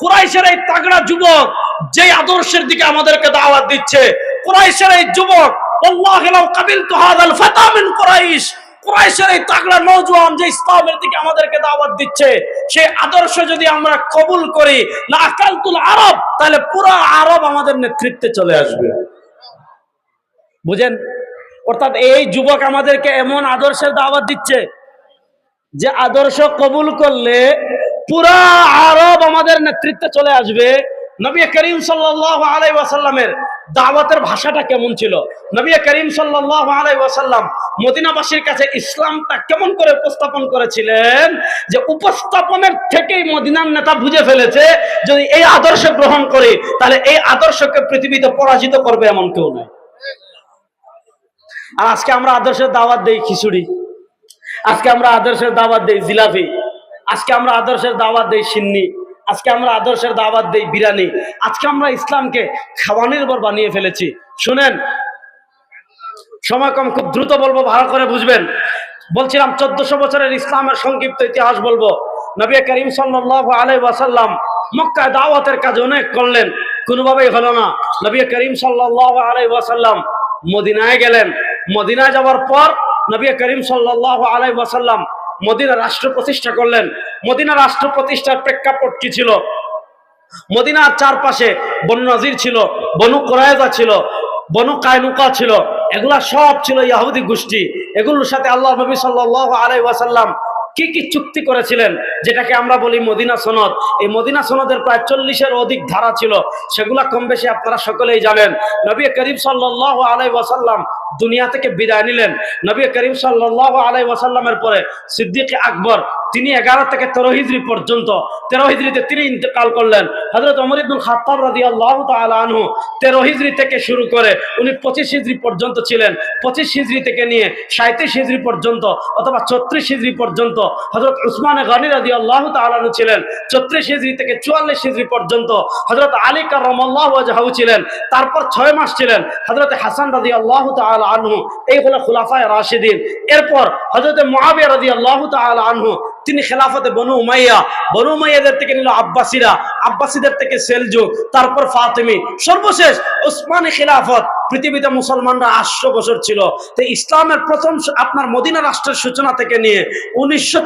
কুরাইশের এই তাগড়া যুবক যে আদর্শের দিকে আমাদেরকে দাওয়াত দিচ্ছে, কুরাইশের এই যুবক কুরাইশের এই তাগড়া নওজোয়ান যে ইসলামের দিকে আমাদেরকে দাওয়াত দিচ্ছে, সেই আদর্শ যদি আমরা কবুল করি আরব, তাহলে পুরো আরব আমাদের নেতৃত্বে চলে আসবে। বুঝেন? অর্থাৎ এই যুবক আমাদেরকে এমন আদর্শের দাওয়াত দিচ্ছে যে আদর্শ কবুল করলে পুরা আরব আমাদের নেতৃত্বে চলে আসবে। নবী করিম সাল্লাল্লাহু আলাইহি ওয়াসাল্লামের দাওয়াতের ভাষাটা কেমন ছিল? নবী করিম সাল্লাল্লাহু আলাইহি ওয়াসাল্লাম মদিনাবাসীর কাছে ইসলামটা কেমন করে উপস্থাপন করেছিলেন? যে উপস্থাপনের থেকেই মদিনার নেতা বুঝে ফেলেছে, যদি এই আদর্শ গ্রহণ করে, তাহলে এই আদর্শকে পৃথিবীতে পরাজিত করবে এমন কেউ নয় আর আজকে আমরা আদর্শের দাওয়াত দেই খিচুড়ি। আজকে আমরা আদর্শের দাওয়াত দেই জিলাপি। আজকে আমরা আদর্শের দাওয়াত দেই সিন্নি, আজকে আমরা আদর্শের দাওয়াত দেই বিরিয়ানি আজকে আমরা ইসলামকে খাওয়া নির্ভর বানিয়ে ফেলেছি। শুনেন সময় কম খুব দ্রুত বলব, ভালো করে বুঝবেন। বলছিলাম চোদ্দশো বছরের ইসলামের সংক্ষিপ্ত ইতিহাস বলব। নবী করিম সাল্লাল্লাহু আলাইহি ওয়াসাল্লাম মক্কায় দাওয়াতের কাজ অনেক করলেন, কোনোভাবেই হলো না। নবী করিম সাল্লাল্লাহু আলাইহি ওয়াসাল্লাম মদিনায় গেলেন। মদিনায় যাওয়ার পর নবী করিম সাল্লাল্লাহু আলাইহি ওয়াসাল্লাম মদিনা রাষ্ট্র প্রতিষ্ঠা করলেন। মদিনা রাষ্ট্র প্রতিষ্ঠার প্রেক্ষাপট কি ছিল? মদিনার চারপাশে বনু নাজির ছিল, বনু করায়দা ছিল, বনু কায়নুকা ছিল, এগুলা সব ছিল ইয়াহুদি গোষ্ঠী। এগুলোর সাথে আল্লাহ নবী সাল্লাহ আলাই ওয়াসাল্লাম কি কি চুক্তি করেছিলেন? যেটাকে আমরা বলি মদিনা সনদ। এই মদিনা সনদের প্রায় চল্লিশের অধিক ধারা ছিল। সেগুলা কম বেশি আপনারা সকলেই জানেন। নবী করিম সাল্লাল্লাহু আলাই ওয়াসাল্লাম দুনিয়া থেকে বিদায় নিলেন। নবী করিম সাল্লাল্লাহু আলাইহি ওয়াসাল্লামের পরে সিদ্দিক আকবর, তিনি এগারো থেকে তেরো হিজড়ি পর্যন্ত, তেরো হিজড়িতে তিনি ইন্তেকাল করলেন। হজরত অমর ইবনুল খাত্তাব রাদিয়াল্লাহু তাআলা আনহু তেরো হিজড়ি থেকে শুরু করে উনি পঁচিশ হিজড়ি পর্যন্ত ছিলেন। পঁচিশ হিজড়ি থেকে নিয়ে সাঁত্রিশ হিজড়ি পর্যন্ত অথবা ছত্রিশ হিজড়ি পর্যন্ত হজরত উসমান গানি রাজি আল্লাহ তালু ছিলেন ছত্রিশ হিজড়ি থেকে চুয়াল্লিশ হিজড়ি পর্যন্ত হজরত আলী কারমল্লাহ ওয়াজহাহু ছিলেন, তারপর ছয় মাস ছিলেন হজরত হাসান রাজি আল্লাহ আনহু, এই হলো খুলাফায় রাশিদিন। এরপর হজরত মহাবীর রাজি আল্লাহ আনহু তিনি খেলাফতে বনু উমাইয়া। বনু উমাইয়াদের থেকে নিল আব্বাসীরা। আব্বাসীদের থেকে সেলজুক তারপর ফাতেমি। সর্বশেষ ওসমানী খেলাফত। পৃথিবীতে মুসলমানরা আটশো বছর ছিল। তো ইসলামের প্রথম আপনার মদিনা রাষ্ট্রের সূচনা থেকে নিয়ে উনিশশো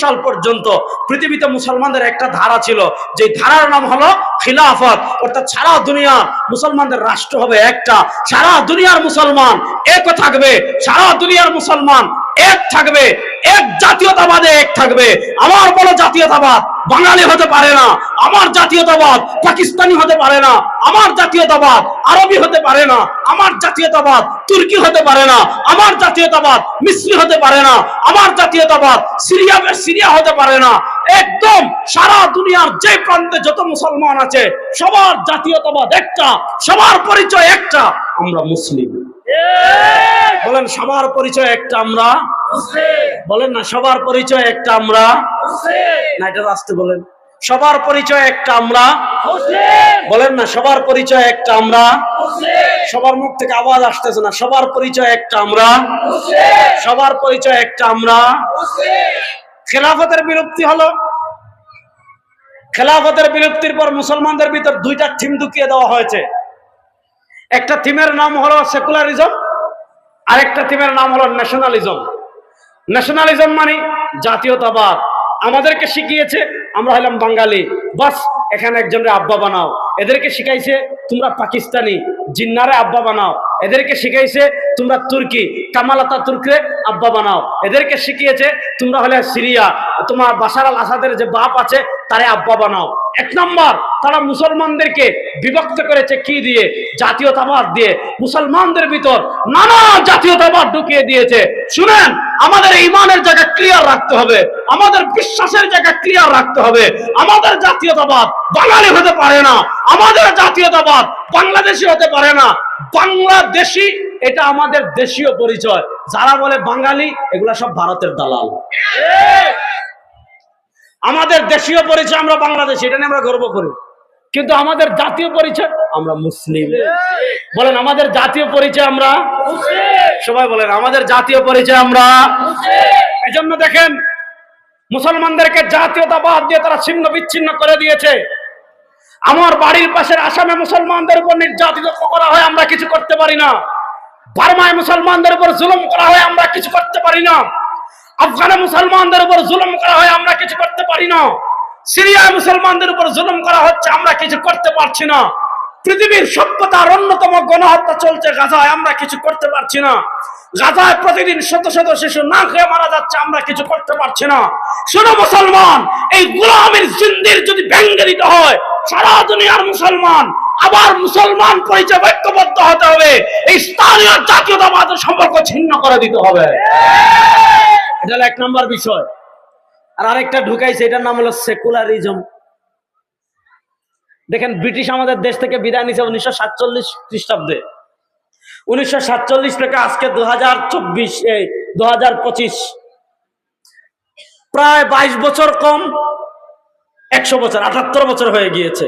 সাল পর্যন্ত পৃথিবীতে মুসলমানদের একটা ধারা ছিল, যে ধারার নাম হলো খিলাফত। অর্থাৎ সারা দুনিয়া মুসলমানদের রাষ্ট্র হবে একটা। সারা দুনিয়ার মুসলমান এক থাকবে। সারা দুনিয়ার মুসলমান এক থাকবে, এক জাতীয়তাবাদে এক থাকবে। আমার বড় জাতীয়তাবাদ বাঙালি হতে পারে না, আমার জাতীয়তাবাদ পাকিস্তানি হতে পারে না, আমার জাতীয়তাবাদ আরবি হতে পারে না, আমার জাতীয়তাবাদ তুর্কি হতে পারে না, আমার জাতীয়তাবাদ মিশ্রি হতে পারে না, আমার জাতীয়তাবাদ সিরিয়া সিরিয়া হতে পারে না। একদম সারা দুনিয়ার যে প্রান্তে যত মুসলমান আছে, সবার জাতীয়তাবাদ একটা, সবার পরিচয় একটা, আমরা মুসলিম। বলেন, সবার পরিচয় একটা আমরা। বলেন না, সবার পরিচয় একটা আমরা। না, এটা আসতে বলেন। সবার পরিচয় একটা আমরা। বলেন না, সবার পরিচয় একটা আমরা। সবার মুখ থেকে আওয়াজ আসতেছে না, সবার পরিচয় একটা আমরা। সবার পরিচয় একটা আমরা। খেলাফতের বিলুপ্তি হলো। খেলাফতের বিলুপ্তির পর মুসলমানদের ভিতর দুইটা থিম ঢুকিয়ে দেওয়া হয়েছে। একটা থিমের নাম হলো সেকুলারিজম আরেকটা থিমের নাম হলো ন্যাশনালিজম ন্যাশনালিজম মানে জাতীয়তাবাদ। আমাদেরকে শিখিয়েছে, আমরা হলাম বাঙালি। বাস, এখানে একজনের আব্বা বানাও। এদেরকে শিখাইছে, তোমরা পাকিস্তানি। জিন্নারে আব্বা বানাও। এদেরকে শিখাইছে, তোমরা তুর্কি। কামালাতা তুর্করে আব্বা বানাও। এদেরকে শিখিয়েছে, তোমরা হলে সিরিয়া। তোমার বাসার আল আসাদের যে বাপ আছে, তারে আব্বা বানাও। এক নম্বর, তারা মুসলমানদেরকে বিভক্ত করেছে কি দিয়ে? জাতীয়তাবাদ দিয়ে। মুসলমানদের ভিতর নানা জাতীয়তাবাদ ঢুকিয়ে দিয়েছে। শুনেন, আমাদের ইমানের জায়গা ক্লিয়ার রাখতে হবে। আমাদের বিশ্বাসের জায়গা ক্লিয়ার রাখতে হবে। আমাদের জাতীয়তাবাদ বাঙালি হতে পারে না। আমাদের জাতীয়তাবাদ বাংলাদেশি হতে পারে না। বাংলাদেশি, এটা আমাদের দেশীয় পরিচয়। যারা বলে বাঙালি, এগুলা সব ভারতের দালাল। আমাদের দেশীয় পরিচয় আমরা বাংলাদেশি, এটা নিয়ে আমরা গর্ব করি। কিন্তু আমাদের জাতীয় পরিচয়, আমরা মুসলিম। বলেন, আমাদের জাতীয় পরিচয় আমরা সবাই বলেন, আমাদের জাতীয় পরিচয় আমরা এজন্য দেখেন, মুসলমানদেরকে জাতীয়তাবাদ দিয়ে তারা ছিন্ন বিচ্ছিন্ন করে দিয়েছে। আমার বাড়ির পাশের আসামে মুসলমানদের উপর নির্যাতিত করা হয়, আমরা কিছু করতে পারি না। বার্মায় মুসলমানদের উপর জুলুম করা হয়, আমরা কিছু করতে পারি না। আফগানে মুসলমানদের উপর জুলুম করা হয়, আমরা কিছু করতে পারি না। সিরিয়ায় মুসলমানদের উপর জুলুম করা হচ্ছে, আমরা কিছু করতে পারছি না। পৃথিবীর সভ্যতার অন্যতম গণহত্যা চলছে গাজায়, আমরা কিছু করতে পারছি না। গাজায় প্রতিদিন শত শত শিশু না খেয়ে মারা যাচ্ছে, আমরা কিছু করতে পারছি না। শোনো মুসলমান, এই গোলামের জিন্দির যদি ভেঙ্গে দিতে হয়, সারা দুনিয়ার মুসলমান, আবার মুসলমান পরিচয় ঐক্যবদ্ধ হতে হবে। এই স্থানীয় জাতীয়তাবাদের সম্পর্ক ছিন্ন করে দিতে হবে। এটা এক নম্বর বিষয়। আর আরেকটা ঢুকাইছে, এটার নাম হলো সেকুলারিজম দেখেন, ব্রিটিশ আমাদের দেশ থেকে বিদায় নিছে উনিশশো সাতচল্লিশ খ্রিস্টাব্দে। উনিশশো সাতচল্লিশ থেকে আজকে দু হাজার চব্বিশ, এই দু হাজার পঁচিশ। প্রায় বাইশ বছর কম, একশো বছর, আটাত্তর বছর হয়ে গিয়েছে।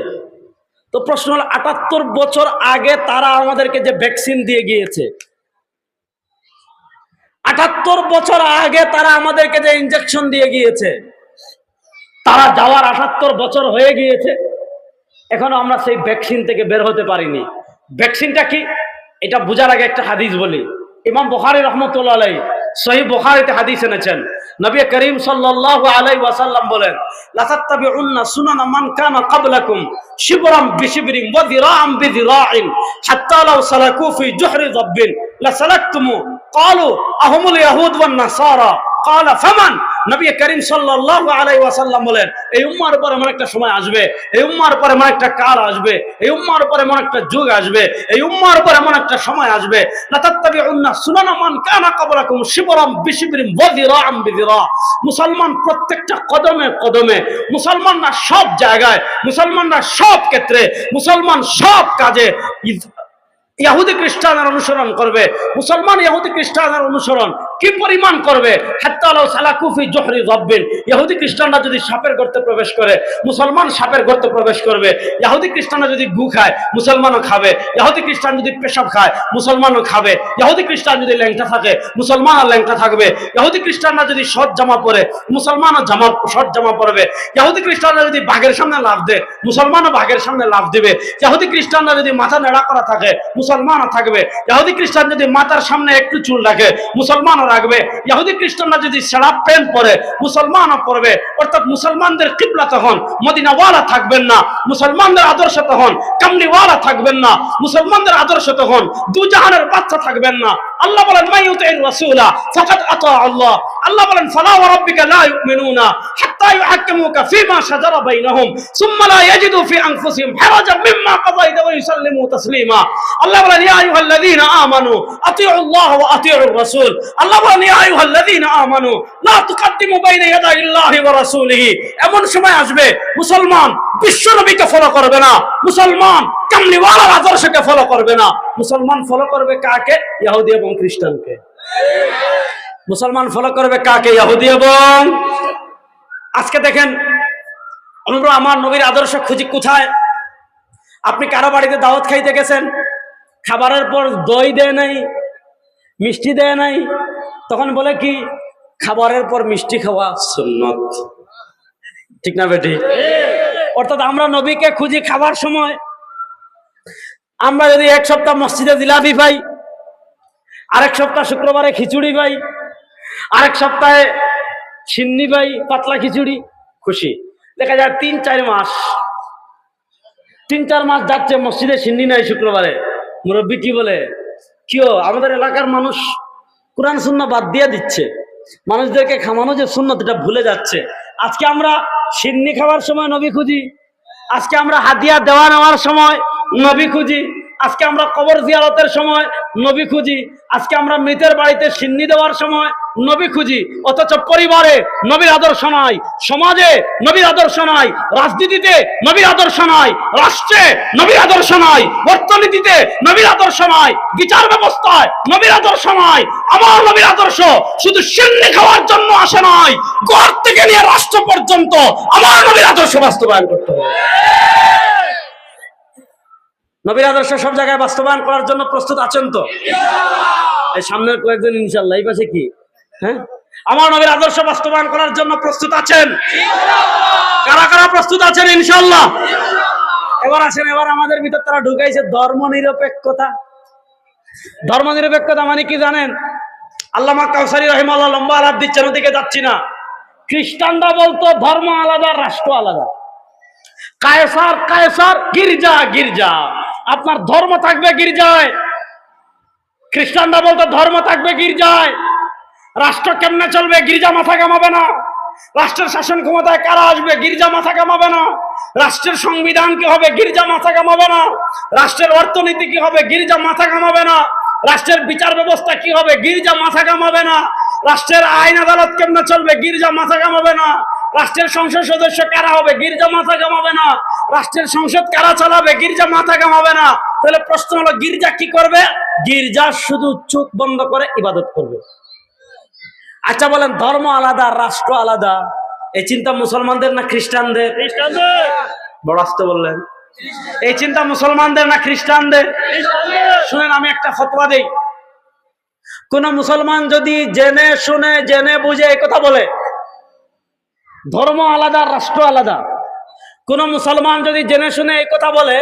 তো প্রশ্ন হলো, আটাত্তর বছর আগে তারা আমাদেরকে যে ভ্যাকসিন দিয়ে গিয়েছে আটাত্তর বছর আগে তারা আমাদেরকে যে ইঞ্জেকশন দিয়ে গিয়েছে, তারা যাওয়ার আটাত্তর বছর হয়ে গিয়েছে, এখনও আমরা সেই ভ্যাকসিন থেকে বের হতে পারিনি। ভ্যাকসিনটা কি? এটা বোঝার আগে একটা হাদিস বলি। ইমাম বুখারী রহমতুল্লাহ আলাই সহি বুখারীতে হাদিস এনেছেন। নবী করিম সাল্লাল্লাহু আলাইহি ওয়াসাল্লাম বলেন, লাতাত্তাবিউন্না সুনানা মান কানা ক্বাবলাকুম শিবরাম বিশিবরিন ওয়া যিরাআম বিযিরাইন হাত্তা লাউ সালাকু ফি জুহরি যাব্বিন লাসালাকতুমু قالوا أهم اليهود والنصارى قال فمن নবী করিম সাল্লাল্লাহু আলাইহি ওয়াসাল্লাম বলেন এই উম্মার উপর এমন একটা সময় আসবে এই উম্মার উপর এমন একটা কাল আসবে এই উম্মার উপর এমন একটা যুগ আসবে এই উম্মার উপর এমন একটা সময় আসবে লাতাত্তাবিউন্না সুনানা মান কানা ক্বাবলাকুম শিবরাম বিশিবরিন ওয়া যিরাআম বিযিরা মুসলমান প্রত্যেকটা কদমে কদমে মুসলমানরা সব জায়গায় মুসলমানরা সব ক্ষেত্রে মুসলমান সব কাজে ইহুদি খ্রিস্টানের অনুসরণ করবে। মুসলমান ইহুদি খ্রিস্টানের অনুসরণ কি পরিমাণ করবে? ইহুদি খ্রিস্টানরা যদি সাপের গর্তে প্রবেশ করে, মুসলমান সাপের গর্তে প্রবেশ করবে। ইহুদি খ্রিস্টানরা যদি গু খায়, মুসলমানও খাবে। ইহুদি খ্রিস্টান যদি পেশাব খায়, মুসলমানও খাবে। ইহুদি খ্রিস্টান যদি ল্যাংটা থাকে, মুসলমানও ল্যাংটা থাকবে। ইহুদি খ্রিস্টানরা যদি শর্ট জামা পরে, মুসলমানও জামা শর্ট জামা পরবে। ইহুদি খ্রিস্টানরা যদি বাঘের সামনে লাভ দেয় মুসলমানও বাঘের সামনে লাভ দিবে। ইহুদি খ্রিস্টানরা যদি মাথা নেড়া করা থাকে, মুসলমানও থাকবে। ইহুদি খ্রিস্টান যদি মাথার সামনে একটু চুল রাখে, মুসলমানও রাখবে। ইহুদি খ্রিস্টানরা যদি সেরা প্যান্ট পরে মুসলমানও পরবে অর্থাৎ মুসলমানদের কিবলা তখন মদিনাওয়ালা থাকবেন না, মুসলমানদের আদর্শ তখন কামলিওয়ালা থাকবেন না, মুসলমানদের আদর্শ তখন দুজাহানের বাচ্চা থাকবেন না আল্লাহ বলেন মাইউতির রাসূলা, ফাকাদ আতা আল্লাহ। আল্লাহ বলেন, ফালা ওয়া রাব্বিকা লা ইউমিনুনা হাত্তা ইউহাক্কিমুকা ফীমা শাজারা বাইনাহুম, সুম্মা লা ইয়াজিদু ফি আনফুসিহিম হারাজান মিম্মা কাযাইতা ওয়া ইউসাল্লিমু তাসলিমা। আল্লাহ বলেন, ইয়া আইয়ুহাল্লাযীনা আমানু, আতিউ আল্লাহ ওয়া আতিউ রাসূল। আল্লাহ বলেন, ইয়া আইয়ুহাল্লাযীনা আমানু, লা তুকাদ্দিমু বাইনা ইয়াদাইল্লাহি ওয়া রাসূলিহি। এমন সময় আসবে, মুসলমান বিশ্ব নবীকে ফলো করবে না। মুসলমান আদর্শকে ফলো করবে না। মুসলমান ফলো করবে কাকে? ইহুদি এবং খ্রিস্টানকে। মুসলমান ফলো করবে কাকে? ইহুদি এবং আজকে দেখেন আমরা আমার নবীর আদর্শ খুঁজি কোথায়? আপনি কারও বাড়িতে দাওয়াত খাইতে গেছেন? খাবারের পর দই দেয় নাই, মিষ্টি দেয় নাই, তখন বলে কি, খাবারের পর মিষ্টি খাওয়া সুন্নত। ঠিক না বেটি? অর্থাৎ আমরা নবীকে খুঁজি খাবার সময় আমরা যদি এক সপ্তাহ মসজিদে জিলাপি পাই, আরেক সপ্তাহ শুক্রবারে খিচুড়ি পাই, আরেক সপ্তাহে সিন্নি পাই, পাতলা খিচুড়ি, খুশি। দেখা যায় তিন, চার মাস। তিন, চার মাস যাচ্ছে, মসজিদে সিন্নি নাই শুক্রবারে। মুরব্বী কি বলে? কিও আমাদের এলাকার মানুষ কোরআন শূন্য বাদ দিয়ে দিচ্ছে। মানুষদেরকে খামানো যে শূন্য এটা ভুলে যাচ্ছে। আজকে আমরা সিন্নি খাওয়ার সময় নবী খুঁজি। আজকে আমরা হাতিয়া দেওয়া নেওয়ার সময় নবী খুঁজি। আজকে আমরা কবর জিয়ারতের সময় নবী খুঁজি। আজকে আমরা মৃতের বাড়িতে সিন্নি দেওয়ার সময় নবী খুঁজি। অথচ পরিবারে নবীর আদর্শ নাই, সমাজে নবীর আদর্শ নাই, রাজনীতিতে নবীর আদর্শ নাই, রাষ্ট্রে নবীর আদর্শ নাই, অর্থনীতিতে নবীর আদর্শ নাই, বিচার ব্যবস্থায় নবীর আদর্শ নাই, আমার নবীর আদর্শ শুধু সিন্নি খাওয়ার জন্য আসে নাই, ঘর থেকে নিয়ে রাষ্ট্র পর্যন্ত আমার নবীর আদর্শ বাস্তবায়ন করতে হবে। নবীর আদর্শ সব জায়গায় বাস্তবায়ন করার জন্য প্রস্তুত আছেন তো? এই সামনের কয়েকজন ইনশাল্লাহ পাশে কি? হ্যাঁ? আমার নবীর আদর্শ বাস্তবায়ন করার জন্য প্রস্তুত আছেন? কারা কারা প্রস্তুত আছেন ইনশাল্লাহ এবার আসেন, এবার আমাদের ভিতর তারা ঢুকাইছে ধর্ম নিরপেক্ষতা ধর্ম নিরপেক্ষতা মানে কি জানেন? আল্লামা কাউসারি রহিমাল্লাহ লম্বা আলাপ দিচ্ছেন, ওদিকে যাচ্ছি না। খ্রিস্টানরা বলতো, ধর্ম আলাদা, রাষ্ট্র আলাদা। কায়সার কায়সার, গির্জা গির্জা। আপনার ধর্ম থাকবে গির্জায়। খ্রিস্টানরা বলতো, ধর্ম থাকবে গির্জায়। রাষ্ট্র কেমনে চলবে? গির্জা মাথা কামাবে না। রাষ্ট্রের শাসন ক্ষমতায় কারা আসবে? গির্জা মাথা কামাবে না। রাষ্ট্রের সংবিধান কি হবে? গির্জা মাথা কামাবে না। রাষ্ট্রের অর্থনীতি কি হবে? গির্জা মাথা কামাবে না। রাষ্ট্রের বিচার ব্যবস্থা কি হবে? গির্জা মাথা কামাবে না। রাষ্ট্রের আইন আদালত কেমনে চলবে? গির্জা মাথা কামাবে না। রাষ্ট্রের সংসদ সদস্য কারা হবে? গির্জা মাথা কামাবে না। রাষ্ট্রের সংসদ কারা চালাবে? গির্জা মাথা কামাবে না। তাহলে প্রশ্ন হলো গির্জা কি করবে? গির্জা শুধু চোখ বন্ধ করে ইবাদত করবে। আচ্ছা বলেন ধর্ম আলাদা রাষ্ট্র আলাদা? এই চিন্তা মুসলমানদের না খ্রিস্টানদের? বড় আসতে বললেন। এই চিন্তা মুসলমানদের না খ্রিস্টানদের। শুনেন আমি একটা ফতোয়া দেই। কোন মুসলমান যদি জেনে শুনে জেনে বুঝে এই কথা বলে ধর্ম আলাদা রাষ্ট্র আলাদা কোন মুসলমান যদি জেনে শুনে এই কথা বলে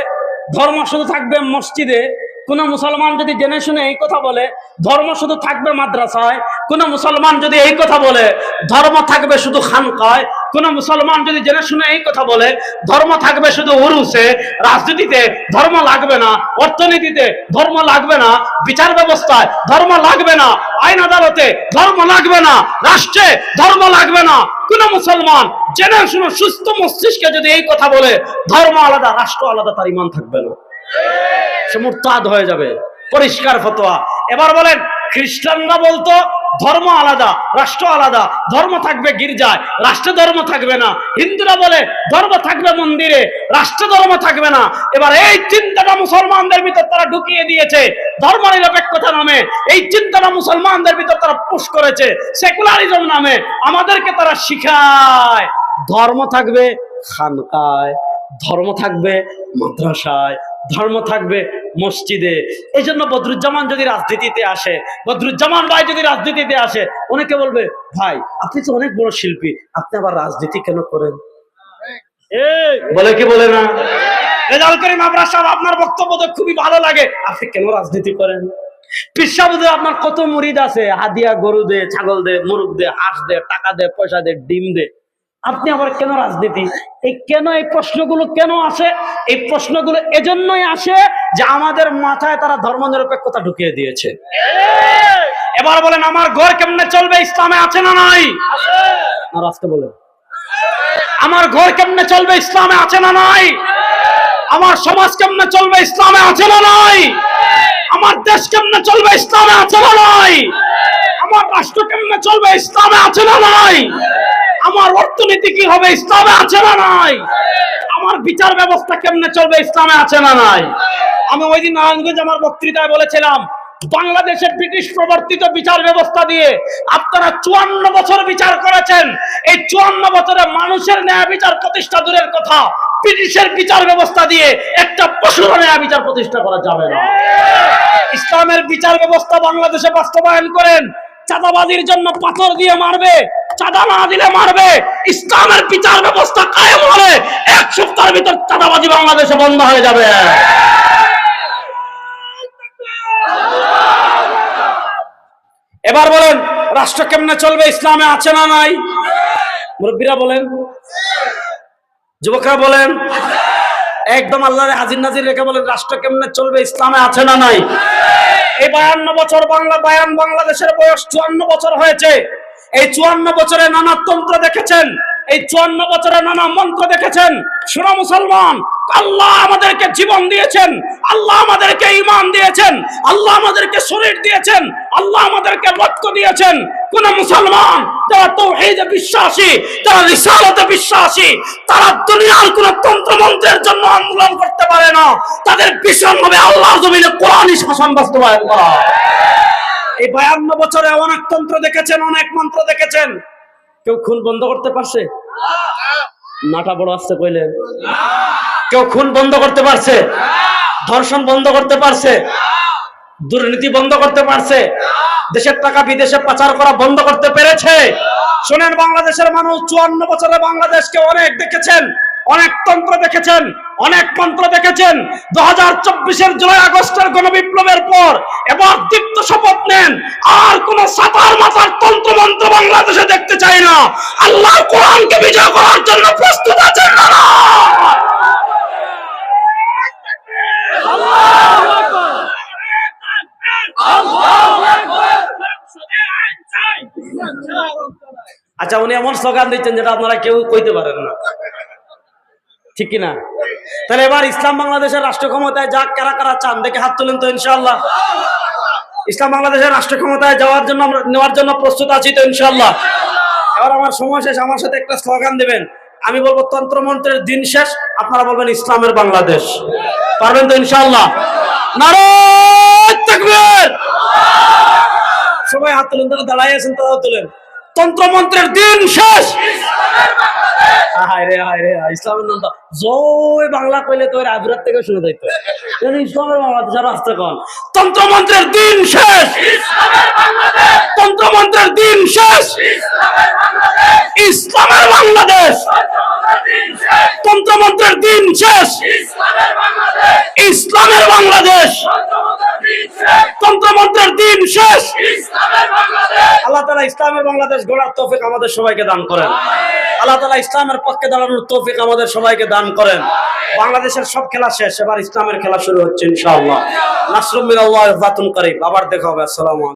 ধর্ম শুধু থাকবে মসজিদে কোন মুসলমান যদি জেনে শুনে এই কথা বলে, ধর্ম শুধু থাকবে মাদ্রাসায়, কোন মুসলমান যদি এই কথা বলে, ধর্ম থাকবে শুধু খানকায়, কোন মুসলমান যদি জেনে শুনে এই কথা বলে, ধর্ম থাকবে শুধু উরুসে, রাজনীতিতে ধর্ম লাগবে না, অর্থনীতিতে ধর্ম লাগবে না, বিচার ব্যবস্থায় ধর্ম লাগবে না, আইন আদালতে ধর্ম লাগবে না, রাষ্ট্রে ধর্ম লাগবে না, কোন মুসলমান জেনে শুনে সুস্থ মস্তিষ্কে যদি এই কথা বলে, ধর্ম আলাদা, রাষ্ট্র আলাদা, তার ইমান থাকবে না। সে মুরতাদ হয়ে যাবে। পরিষ্কার ফতোয়া। এবার বলেন, খ্রিস্টানরা বলতো, ধর্ম আলাদা, রাষ্ট্র আলাদা, ধর্ম থাকবে গির্জায়, রাষ্ট্র ধর্ম থাকবে না। হিন্দুরা বলে, ধর্ম থাকবে মন্দিরে, রাষ্ট্র ধর্ম থাকবে না। এবার এই চিন্তাটা মুসলমানদের ভিতর তারা ঢুকিয়ে দিয়েছে ধর্ম নিরপেক্ষতা নামে। এই চিন্তাটা মুসলমানদের ভিতর তারা পুশ করেছে, সেকুলারিজম নামে। আমাদেরকে তারা শিখায়। ধর্ম থাকবে খানকায়, ধর্ম থাকবে মাদ্রাসায় ধর্ম থাকবে মসজিদে। এই জন্য বদরুজ্জামান যদি রাজনীতিতে আসে বদরুজ্জামান ভাই যদি রাজনীতিতে আসে অনেকে বলবে ভাই আপনি তো অনেক বড় শিল্পী আপনি আবার রাজনীতি কেন করেন? বলে কি বলে না? রেজাল করিম সাহেব আপনার বক্তব্য তো খুবই ভালো লাগে। আপনি কেন রাজনীতি করেন? পিসাবুদে আপনার কত মুরিদ আছে? হাদিয়া গরু দে ছাগল দে মুরগ দে হাঁস দে টাকা দে পয়সা দে ডিম দে। আপনি আবার কেন রাজনীতি? এই কেন এই প্রশ্নগুলো কেন আসে? এই প্রশ্নগুলো এজন্যই আসে যে আমাদের মাথায় তারা ধর্ম নিরপেক্ষতা ঢুকিয়ে দিয়েছে। এবার বলেন, আমার ঘর কেমনে চলবে? ইসলামে আছে না নাই? আজকে বলেন। আমার ঘর কেমনে চলবে? ইসলামে আছে না নাই? আমার সমাজ কেমনে চলবে? ইসলামে আছে না নাই? আমার দেশ কেমনে চলবে? ইসলামে আছে না নাই? আমার রাষ্ট্র কেমনে চলবে? ইসলামে আছে না নাই? আমার অর্থনীতি কি হবে, ইসলামে আছে না নাই? আমার বিচার ব্যবস্থা কেমনে চলবে, ইসলামে আছে না নাই? আমি ওই দিন নারায়ণগঞ্জ আমার বক্তৃতায় বলেছিলাম, বাংলাদেশের ব্রিটিশ প্রবর্তিত বিচার ব্যবস্থা দিয়ে আপনারা চুয়ান্ন বছর বিচার করেছেন। এই চুয়ান্ন বছরে মানুষের ন্যায় বিচার প্রতিষ্ঠা দূরের কথা, ব্রিটিশের বিচার ব্যবস্থা দিয়ে একটা পশুর ন্যায় বিচার প্রতিষ্ঠা করা যাবে না। ইসলামের বিচার ব্যবস্থা বাংলাদেশে বাস্তবায়ন করেন চাঁদাবাজির জন্য পাথর দিয়ে মারবে, চাঁদা না দিলে মারবে, ইসলামের বিচার ব্যবস্থা কায়েম হলে এক সপ্তাহের ভিতর চাঁদাবাজি বাংলাদেশে বন্ধ হয়ে যাবে। এবার বলেন, রাষ্ট্র কেমনে চলবে, ইসলামে আছে না নাই? মুরব্বীরা বলেন, যুবকরা বলেন একদম আল্লাহরে হাজির নাজির রেখে বলেন, রাষ্ট্র কেমনে চলবে, ইসলামে আছে না নাই? এই বায়ান্ন বছর বাংলা বায়ান বাংলাদেশের বয়স চুয়ান্ন বছর হয়েছে। এই চুয়ান্ন বছরে নানা তন্ত্র দেখেছেন, এই চুয়ান্ন বছরে নানা মন্ত্র দেখেছেন। সুরা মুসলমান, আল্লাহ আমাদেরকে জীবন দিয়েছেন, আল্লাহ আমাদেরকে ইমান দিয়েছেন, আল্লাহ আমাদেরকে শরীর দিয়েছেন, আল্লাহ আমাদেরকে লক্ষ্য দিয়েছেন। কোন মুসলমান, যারা তৌহিদে বিশ্বাসী, যারা রিসালতে বিশ্বাসী, তারা দুনিয়ার কোন তন্ত্র মন্ত্রের জন্য আন্দোলন করতে পারে না। তাদের ভীষণ হবে আল্লাহর জমিনে কোরআনই শাসন বাস্তবায়ন করা এই বায়ান্ন বছরে অনেক তন্ত্র দেখেছেন, অনেক মন্ত্র দেখেছেন। কেউ খুন বন্ধ করতে পারছে? নাটা বড় আসতে কইলেন। কেউ খুন বন্ধ করতে পারছে? ধর্ষণ বন্ধ করতে পারছে? দুর্নীতি বন্ধ করতে পারছে। দেশের টাকা বিদেশে পাচার করা বন্ধ করতে পেরেছে। শোনেন, বাংলাদেশের মানুষ চুয়ান্ন বছরে বাংলাদেশকে অনেক দেখেছেন, অনেক তন্ত্র দেখেছেন, অনেক মন্ত্র দেখেছেন। দু হাজার চব্বিশের জুলাই আগস্টের গণবিপ্লবের পর এবার দীপ্ত শপথ নেন। আর কোন সাতার মাথার তন্ত্র মন্ত্র বাংলাদেশে দেখতে চাই না। আল্লাহ কোরআনকে বিজয় করার জন্য প্রস্তুত আছেন না। আচ্ছা উনি এমন স্লোগান দিচ্ছেন যেটা আপনারা কেউ কইতে পারেন না। ঠিক কিনা? তাহলে এবার ইসলাম বাংলাদেশের রাষ্ট্র ক্ষমতায় যাক, কারা কারা চান, দেখে হাত তুলেন তো ইনশাল্লাহ ইসলাম বাংলাদেশের রাষ্ট্র ক্ষমতায় যাওয়ার জন্য আমরা, নেওয়ার জন্য প্রস্তুত আছি তো ইনশাল্লাহ এবার আমার সময় শেষ, আমার সাথে একটা স্লোগান দেবেন। আমি বলব, তন্ত্রমন্ত্রের দিন শেষ, আপনারা বলবেন ইসলামের বাংলাদেশ। পারবেন তো ইনশাল্লাহ সবাই হাত তুলেন তারা দাঁড়াই আছেন তারাও তুলেন। তন্ত্রমন্ত্রের দিন শেষ। হায় রে হায় রে ইসলামের নাম জয় বাংলা কইলে তো আবিরাত থেকে শুনে যাইতো। ইসলামের বাংলাদেশের রাস্তা কন? তন্ত্রমন্ত্রের দিন শেষ। তন্ত্রমন্ত্রের দিন শেষ। ইসলামের বাংলাদেশ। তন্ত্রমন্ত্রের দিন শেষ। ইসলামের বাংলাদেশ। তন্ত্রমন্ত্রের দিন শেষ। আল্লাহ তালা ইসলামের বাংলাদেশ গড়ার তৌফিক আমাদের সবাইকে দান করেন। আল্লাহ তালা ইসলামের পক্ষে দাঁড়ানোর তফিক আমাদের সবাইকে দান করেন। বাংলাদেশের সব খেলা শেষ এবার ইসলামের খেলা শুরু হচ্ছে ইনশাআল্লাহ। নাসরুমিল্লাহ জাতুন করিম আবার দেখা হবে আসসালামু